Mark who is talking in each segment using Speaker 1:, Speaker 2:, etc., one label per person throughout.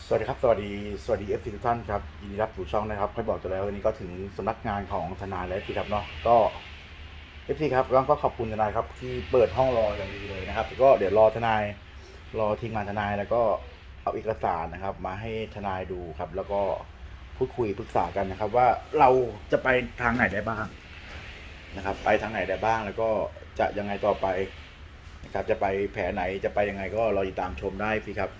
Speaker 1: สวัสดีครับ สวัสดีสวัสดีเอฟซีทุกท่านครับยินดีรับสู่ช่องนะครับค่อยบอกตัวแล้ววันนี้ก็ถึงสำนักงานของทนายแล้วสิครับเนาะก็เอฟซีครับแล้วก็ขอบคุณทนายครับที่เปิดห้องรออย่างดีเลยนะครับก็เดี๋ยวรอทนายรอทีมงานทนายแล้วก็เอาเอกสารนะครับ มาให้ทนายดูครับ แล้วก็พูดคุยปรึกษากันนะครับ ว่าเราจะไปทางไหนได้บ้างนะครับ ไปทางไหนได้บ้าง แล้วก็จะยังไงต่อไปนะครับ จะไปแผลไหนจะไปยังไงก็รอติดตามชมได้พี่ครับ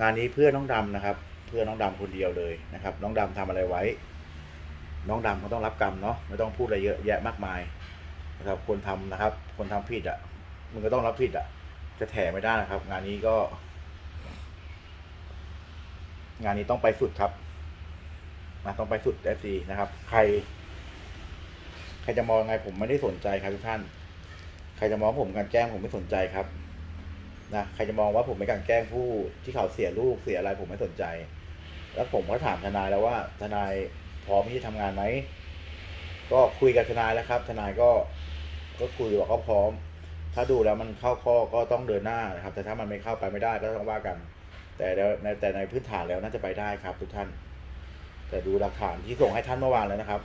Speaker 1: งานนี้เพื่อน้องดำนะครับ เพื่อน้องดำคนเดียวเลยนะครับ น้องดำทำอะไรไว้ น้องดำเขาต้องรับกรรมเนาะไม่ต้องพูดอะไรเยอะแยะมากมายนะครับคนทำนะครับ คนทำผิดอะ่ะมึงก็ต้องรับผิดอะ่ะ จะแถไม่ได้นะครับ งานนี้ก็ งานนี้ต้องไปสุดครับนะต้องไปสุดเอฟซีนะครับ ใคร ใครจะมองไงผมไม่ได้สนใจครับทุกท่าน ใครจะมองผมการแกล้งผมไม่สนใจครับ นะใครจะมองว่าผมเป็นการแกล้งผู้ที่เขาเสียลูกเสียอะไรผมไม่สนใจ แล้วผมก็ถามทนายแล้วว่า ทนายพร้อมที่จะทำงานไหมก็คุยกับทนายแล้วครับ ทนายก็ก็คุยบอกก็พร้อม ถ้าดูแล้วมันเข้าข้อก็ต้องเดินหน้านะครับ แต่ถ้ามันไม่เข้าไปไม่ได้ก็ต้องว่ากัน แต่แล้วในแต่ในพื้นฐานแล้วน่าจะไปได้ครับ ทุกท่าน แต่ดูหลักฐานที่ส่งให้ท่านเมื่อวานแล้วนะครับ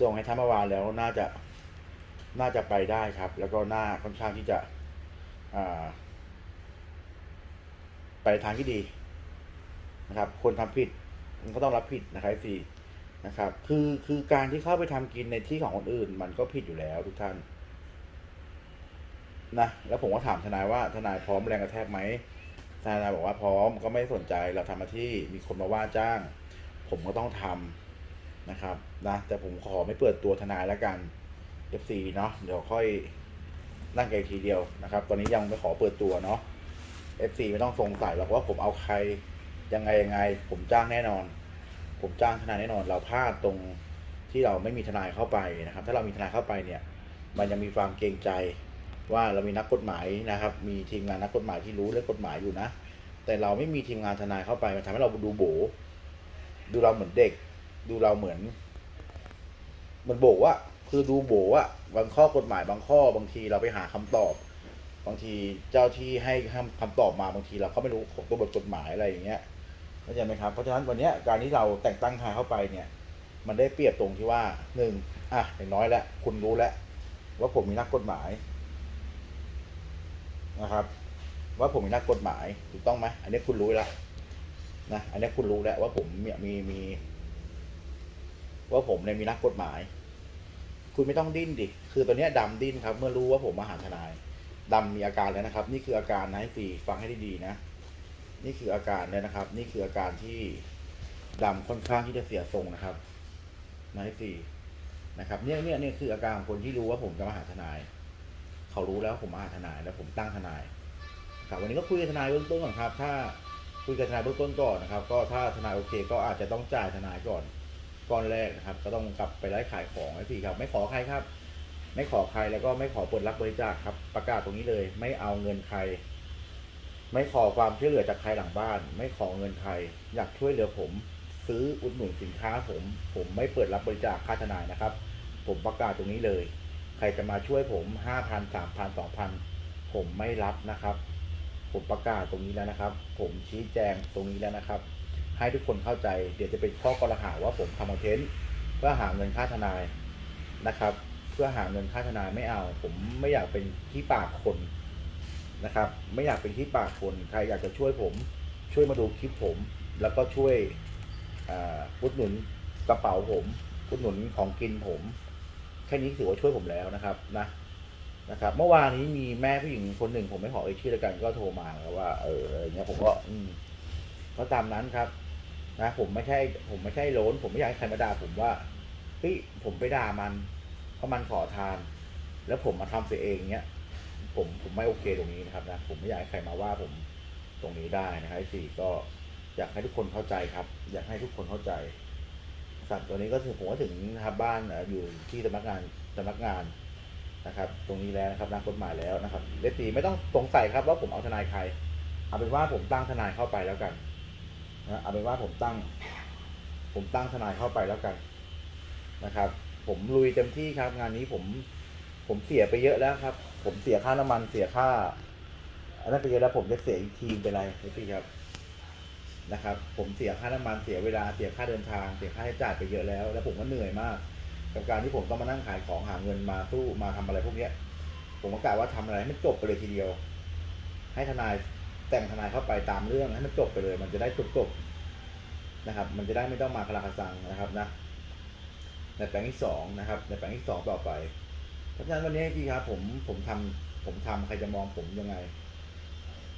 Speaker 1: ส่งให้ท่านเมื่อวานแล้วน่าจะน่าจะไปได้ครับ แล้วก็น่าค่อนข้างที่จะอ่า ไปทางที่ดีนะครับ คนทำผิดมันก็ต้องรับผิดนะครับสี่นะครับ คือคือการที่เข้าไปทำกินในที่ของคนอื่น มันก็ผิดอยู่แล้วทุกท่านนะแล้วผมก็ถามทนายว่าทนายพร้อมแรงกระแทกไหมทนายบอกว่าพร้อมก็ไม่สนใจเราทำมาที่มีคนมาว่าจ้าง ผมก็ต้องทำนะครับนะแต่ผมขอไม่เปิดตัวทนายแล้วกัน F4 เนาะเดี๋ยวค่อยนั่งกันทีเดียวนะครับ ตอนนี้ยังไม่ขอเปิดตัวเนาะ FC ไม่ต้องสงสัยหรอกว่าผมเอาใครยังไงยังไง ผมจ้างแน่นอน ผมจ้างทนายแน่นอน เราพลาดตรงที่เราไม่มีทนายเข้าไปนะครับ ถ้าเรามีทนายเข้าไปเนี่ย มันยังมีความเกรงใจว่าเรามีนักกฎหมายนะครับ มีทีมงานนักกฎหมายที่รู้เรื่องกฎหมายอยู่นะ แต่เราไม่มีทีมงานทนายเข้าไปมันทำให้เราดูโบดูเราเหมือนเด็ก ดูเราเหมือนเหมือนโบว่าคือดูโบว่าบางข้อกฎหมายบางข้อบางทีเราไปหาคำตอบ บางทีเจ้าที่ให้คำตอบมาบางทีเราก็ไม่รู้ของตัวบทกฎหมายอะไรอย่างเงี้ยเข้าใจไหมครับเพราะฉะนั้นวันนี้การที่เราแต่งตั้งทายเข้าไปเนี่ยมันได้เปรียบตรงที่ว่าหนึ่งอะอย่างน้อยแล้วคุณรู้แล้วว่าผมมีนักกฎหมายนะครับ ว่าผมมีนักกฎหมายถูกต้องไหมอันนี้คุณรู้แล้วนะอันนี้คุณรู้แล้วว่าผมมีมีมี ว่าผมเนี่ยมีนักกฎหมาย คุณไม่ต้องดิ้นดิคือตอนเนี้ยดำดิ้นครับ เมื่อรู้ว่าผมมาหาทนาย ดำมีอาการแล้วนะครับ นี่คืออาการนะให้ฟรีฟังให้ดีๆนะ นี่คืออาการเลยนะครับ นี่คืออาการที่ดำค่อนข้างที่จะเสียทรงนะครับนะให้ฟรีนะครับ เนี่ยเนี่ยเนี่ยคืออาการของคนที่รู้ว่าผมจะมาหาทนาย เขารู้แล้วผมมาหาทนายแล้วผมตั้งทนายครับวันนี้ก็คุยกับทนายเบื้องต้นก่อนครับ ถ้าคุยกับทนายเบื้องต้นก่อนนะครับ ก็ถ้าทนายโอเค ก็อาจจะต้องจ่ายทนายก่อนก้อนแรกนะครับ ก็ต้องกลับไปไล่ขายของให้ฟรีครับ ไม่ขอใครครับ ไม่ขอใครแล้วก็ไม่ขอเปิดรับบริจาคครับ ประกาศตรงนี้เลย ไม่เอาเงินใคร ไม่ขอความช่วยเหลือจากใครหลังบ้าน ไม่ขอเงินใคร อยากช่วยเหลือผม ซื้ออุดหนุนสินค้าผม ผมไม่เปิดรับบริจาคค่าทนายนะครับ ผมประกาศตรงนี้เลย ใครจะมาช่วยผมห้าพันสามพันสองพันผมไม่รับนะครับ ผมประกาศตรงนี้แล้วนะครับ ผมชี้แจงตรงนี้แล้วนะครับ ให้ทุกคนเข้าใจ เดี๋ยวจะเป็นข้อกล่าวหาว่าผมทำคอนเทนต์เพื่อหาเงินค่าทนายนะครับ เพื่อหาเงินค่าทนายไม่เอา ผมไม่อยากเป็นที่ปากคนนะครับ ไม่อยากเป็นที่ปากคนใครอยากจะช่วยผมช่วยมาดูคลิปผม แล้วก็ช่วยอ่าอุดหนุนกระเป๋าผมอุดหนุนของกินผมแค่นี้ถือว่าช่วยผมแล้วนะครับนะนะครับ เมื่อวานนี้มีแม่ผู้หญิงคนหนึ่ง ผมไม่ขอเอ่ยชื่อแล้วกันก็โทรมาแล้วว่าเอออะไรเงี้ยผมก็ อืมก็ตามนั้นครับ นะ ผมไม่ใช่ ผมไม่ใช่โล้น ผมไม่อยากให้ใครมาด่าผมว่าเฮ้ยผมไปด่ามัน ราะมันขอทาน แล้วผมมาทำเสียเองเนี้ย ผมผมไม่โอเคตรงนี้นะครับนะผมไม่อยากให้ใครมาว่าผมตรงนี้ได้นะครับสี่ก็อยากให้ทุกคนเข้าใจครับ อยากให้ทุกคนเข้าใจนะครับตัวนี้ก็ถึงผมก็ถึงนะครับบ้านเอ่ออยู่ที่สำนักงานสำนักงานนะครับ ตรงนี้แล้วนะครับนักกฎหมายแล้วนะครับเลตีไม่ต้องสงสัยครับว่าผมเอาทนายใคร เอาเป็นว่าผมตั้งทนายเข้าไปแล้วกันนะเอาเป็นว่าผมตั้ง ผมตั้งทนายเข้าไปแล้วกันนะครับ ผมลุยเต็มที่ครับงานนี้ผม ผมเสียไปเยอะแล้วครับ ผมเสียค่าน้ำมันเสียค่าอันนั้นไปเยอะแล้วผมจะเสียอีกทีมไปไรพี่ครับนะครับ ผมเสียค่าน้ำมันเสียเวลาเสียค่าเดินทางเสียค่าใช้จ่ายไปเยอะแล้ว แล้วผมก็เหนื่อยมาก กับการที่ผมต้องมานั่งขายของหาเงินมาสู้มาทำอะไรพวกเนี้ย ผมก็กะว่าทำอะไรให้มันจบไปเลยทีเดียว ให้ทนายแต่งทนายเข้าไปตามเรื่องให้มันจบไปเลย มันจะได้จบจบๆนะครับ มันจะได้ไม่ต้องมาคลาคาซังนะครับนะ ในแปลงที่สองนะครับ ในแปลงที่สองต่อไป เพราะฉะนั้นวันนี้พี่ครับผมผมทำผมทำใครจะมองผมยังไง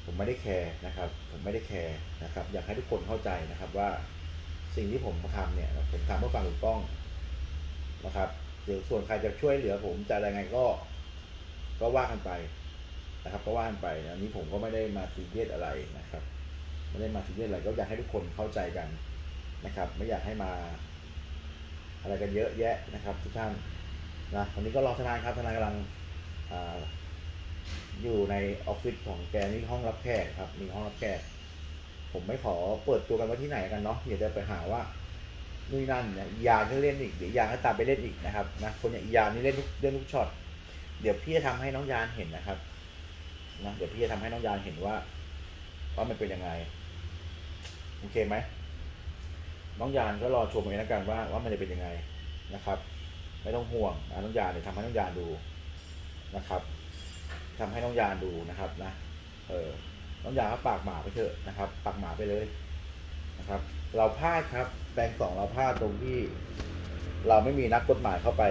Speaker 1: ผมไม่ได้แคร์นะครับ ผมไม่ได้แคร์นะครับ อยากให้ทุกคนเข้าใจนะครับว่าสิ่งที่ผมทำเนี่ยผมทำเพื่อความถูกต้องนะครับเดี๋ยวส่วนใครจะช่วยเหลือผมจะอะไรไงก็ ก็ว่ากันไปนะครับ ก็ว่ากันไปนะอันนี้ผมก็ไม่ได้มาซีเรียสอะไรนะครับ ไม่ได้มาซีเรียสอะไรก็อยากให้ทุกคนเข้าใจกันนะครับ ไม่อยากให้มา อะไรกันเยอะแยะนะครับทุกท่านนะวันนี้ก็รอทนายครับทนายกำลังอาอยู่ในออฟฟิศของแกนี่ห้องรับแขกครับมีห้องรับแขกผมไม่ขอเปิดตัวกันว่าที่ไหนกันเนาะเดี๋ยวจะไปหาว่านู่นนั่นเนี่ยยาก็เล่นอีกเดี๋ยวยาก็ตามไปเล่นอีกนะครับนะคนอย่างยานี่เล่นทุกเล่นทุกช็อตเดี๋ยวพี่จะทำให้น้องยานเห็นนะครับนะเดี๋ยวพี่จะทำให้น้องยานเห็นว่า ว่ามันเป็นยังไงโอเคไหม น้องยานก็รอชมเองแล้วกันว่าว่ามันจะเป็นยังไงนะครับ ไม่ต้องห่วงน้องยานเนี่ยทำให้น้องยานดูนะครับทำให้น้องยานดูนะครับนะเออน้องยานก็ปากหมาไปเถอะนะครับ ปากหมาไปเลยนะครับ เราพลาดครับแปลงสองเราพลาดตรงที่ เราไม่มีนักกฎหมายเข้าไป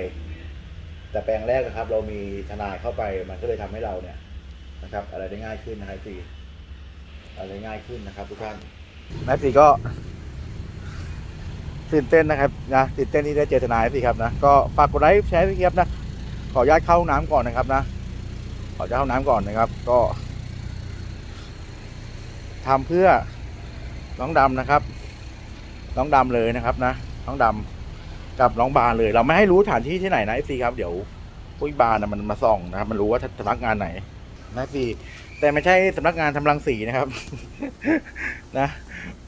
Speaker 1: แต่แปลงแรกนะครับ เรามีทนายเข้าไป มันก็เลยทำให้เราเนี่ยนะครับ อะไรได้ง่ายขึ้นนะครับสีอะไรง่ายขึ้นนะครับ ทุกท่านแม่สีก็ ตื่นเต้นนะครับนะตื่นเต้นที่ได้เจอทนายสิครับนะก็ฝากกดไลค์แชร์พี่เกียบนะขออนุญาตเข้าห้องน้ำก่อนนะครับนะขออนุญาตเข้าห้องน้ำก่อนนะครับ ก็ทำเพื่อน้องดำนะครับ น้องดำเลยนะครับนะน้องดำกับน้องบานเลย เราไม่ให้รู้สถานที่ที่ไหนนะไอซีครับเดี๋ยวผู้บานนะมันมาส่องนะครับ มันรู้ว่าสำนักงานไหนนะซีแต่ไม่ใช่สำนักงานทำรังสีนะครับ นะ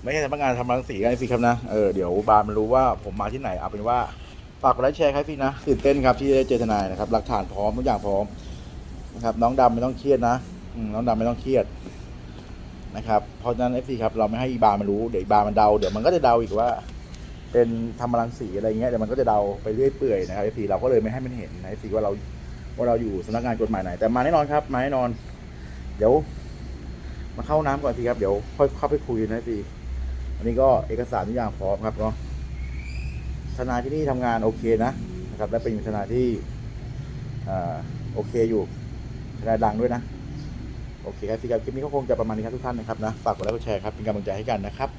Speaker 1: ไม่ใช่สำนักงานทำรังสีกันสิครับนะ เออเดี๋ยวบานมันรู้ว่าผมมาที่ไหนเอาเป็นว่าฝากกดไลค์แชร์ครับพี่นะตื่นเต้นครับที่ได้เจอทนายนะครับหลักฐานพร้อมทุกอย่างพร้อมนะครับ น้องดำไม่ต้องเครียดนะน้องดำไม่ต้องเครียดนะครับเพราะฉะนั้นเอฟซีครับเราไม่ให้อีบานมันรู้เดี๋ยวอีบานมันเดาเดี๋ยวมันก็จะเดาอีกว่า เป็นทำรังสีอะไรเงี้ยเดี๋ยวมันก็จะเดาไปเรื่อยเปื่อยนะครับเอฟซีเราก็เลยไม่ให้มันเห็นนะเอฟซีว่าเราว่าเราอยู่สำนักงานกฎหมายไหน แต่มาแน่นอนครับมาแน่นอน เดี๋ยว มาเข้าน้ำก่อนสิครับเดี๋ยวค่อยเข้าไปคุยนะสิ อันนี้ก็เอกสารทุกอย่างพร้อมครับเนาะทนายที่นี่ทำงานโอเคนะนะครับและเป็นทนายที่อ่าโอเคอยู่ทนายดังด้วยนะโอเคครับสิครับคลิปนี้ก็คงจะประมาณนี้ครับทุกท่านนะครับนะฝากกดไลค์กดแชร์ครับเป็นกำลังใจให้กันนะครับ